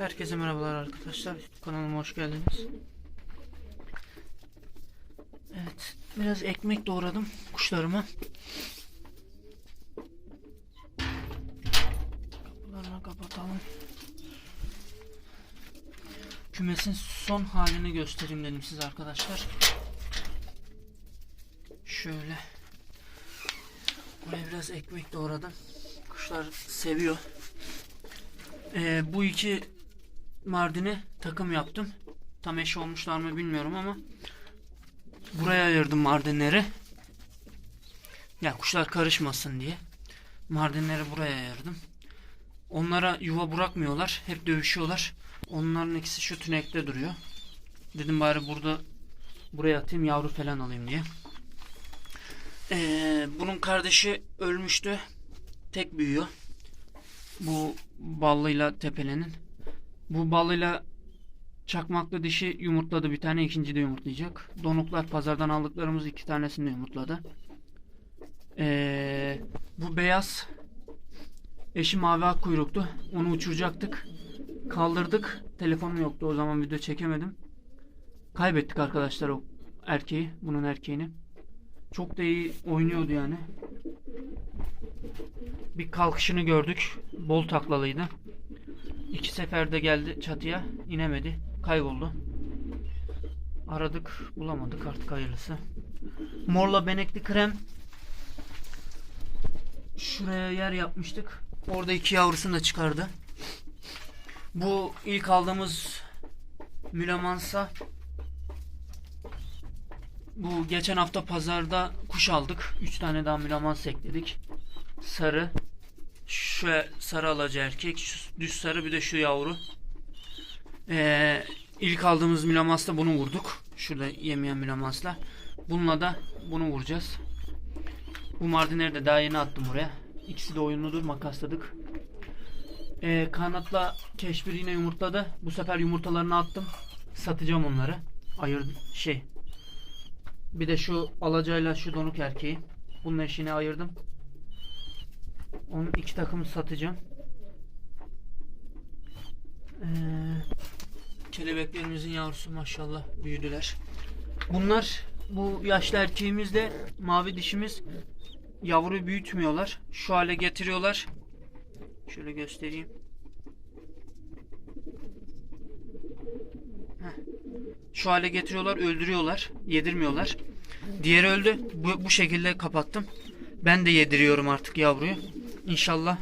Herkese merhabalar arkadaşlar. Kanalıma hoş geldiniz. Evet, biraz ekmek doğradım kuşlarıma. Kapılarını kapatalım. Kümesin son halini göstereyim dedim size arkadaşlar. Şöyle. Buraya biraz ekmek doğradım. Kuşlar seviyor. Ee, bu iki Mardin'e takım yaptım. Tam eş olmuşlar mı bilmiyorum ama buraya ayırdım Mardinleri. Ya kuşlar karışmasın diye. Mardinleri buraya ayırdım. Onlara yuva bırakmıyorlar. Hep dövüşüyorlar. Onların ikisi şu tünekte duruyor. Dedim bari burada buraya atayım yavru falan alayım diye. Ee, bunun kardeşi ölmüştü. Tek büyüyor. Bu ballıyla tepelenin. Bu ballıyla çakmaklı dişi yumurtladı bir tane ikinci de yumurtlayacak. Donuklar pazardan aldıklarımız iki tanesini de yumurtladı. Ee, bu beyaz eşi mavi ak kuyruktu. Onu uçuracaktık. Kaldırdık. Telefonum yoktu o zaman video çekemedim. Kaybettik arkadaşlar o erkeği. Bunun erkeğini. Çok da iyi oynuyordu yani. Bir kalkışını gördük. Bol taklalıydı. İki seferde geldi çatıya. inemedi. Kayboldu. Aradık. Bulamadık artık hayırlısı. Morla benekli krem. Şuraya yer yapmıştık. Orada iki yavrusunu da çıkardı. Bu ilk aldığımız Mülemansa bu geçen hafta pazarda kuş aldık. Üç tane daha Mülemans ekledik. Sarı. Şu sarı alacı erkek. Şu düz sarı bir de şu yavru. Ee, ilk aldığımız Mülemas'la bunu vurduk. Şurada yemeyen Mülemas'la. Bununla da bunu vuracağız. Bu Mardinleri de daha yeni attım buraya. İkisi de oyunludur. Makasladık. Ee, kanatla keşbir yine yumurtladı. Bu sefer yumurtalarını attım. Satacağım onları. Ayırdım. Şey. Bir de şu alacayla şu donuk erkeği. Bunun eşini ayırdım. Onun iki takımı satacağım. Ee, kelebeklerimizin yavrusu maşallah büyüdüler. Bunlar bu yaşlı erkeğimizle mavi dişimiz yavru büyütmüyorlar. Şu hale getiriyorlar. Şöyle göstereyim. Heh. Şu hale getiriyorlar, öldürüyorlar, yedirmiyorlar. Diğeri öldü. Bu, bu şekilde kapattım. Ben de yediriyorum artık yavruyu. İnşallah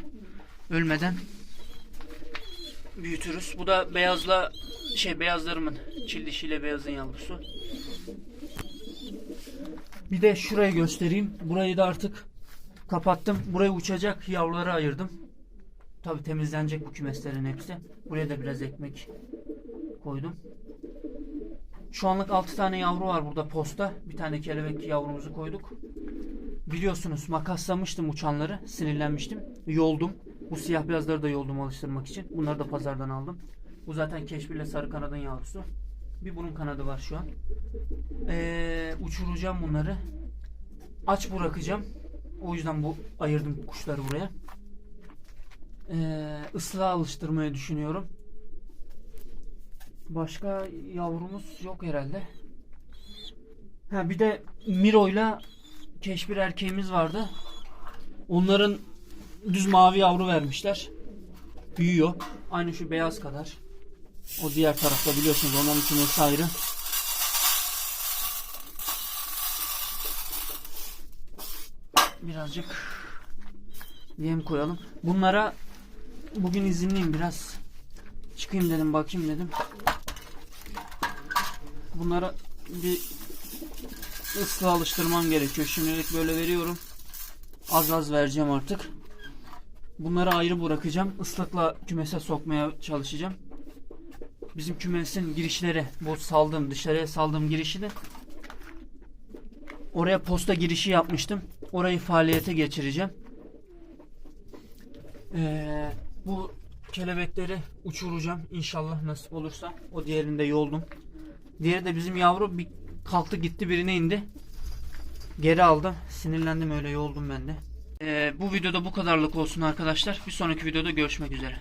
ölmeden büyütürüz. Bu da beyazla şey beyazlarımın çil dişiyle beyazın yavrusu. Bir de şurayı göstereyim. Burayı da artık kapattım. Buraya uçacak yavruları ayırdım. Tabi temizlenecek bu kümeslerin hepsi. Buraya da biraz ekmek koydum. Şu anlık 6 tane yavru var burada posta. Bir tane kelebek yavrumuzu koyduk. Biliyorsunuz makaslamıştım uçanları. Sinirlenmiştim. Yoldum. Bu siyah beyazları da yoldum alıştırmak için. Bunları da pazardan aldım. Bu zaten keşbirle sarı kanadın yavrusu. Bir bunun kanadı var şu an. Ee, uçuracağım bunları. Aç bırakacağım. O yüzden bu ayırdım kuşları buraya. Ee, ıslığa alıştırmayı düşünüyorum. Başka yavrumuz yok herhalde. Ha bir de Miro'yla keşbir erkeğimiz vardı. Onların düz mavi yavru vermişler. Büyüyor. Aynı şu beyaz kadar. O diğer tarafta biliyorsunuz onların kümesi ayrı. Birazcık yem koyalım. Bunlara bugün izinliyim biraz. Çıkayım dedim bakayım dedim. Bunlara bir ıslah alıştırmam gerekiyor. Şimdilik böyle veriyorum. Az az vereceğim artık. Bunları ayrı bırakacağım. Islıkla kümese sokmaya çalışacağım. Bizim kümesin girişleri, bu saldığım, dışarıya saldığım girişi de oraya posta girişi yapmıştım. Orayı faaliyete geçireceğim. Ee, bu kelebekleri uçuracağım inşallah nasip olursa. O diğerinde yoldum. Diğeri de bizim yavru bir kalktı gitti birine indi. Geri aldım. Sinirlendim öyle yoldum ben de. Ee, bu videoda bu kadarlık olsun arkadaşlar. Bir sonraki videoda görüşmek üzere.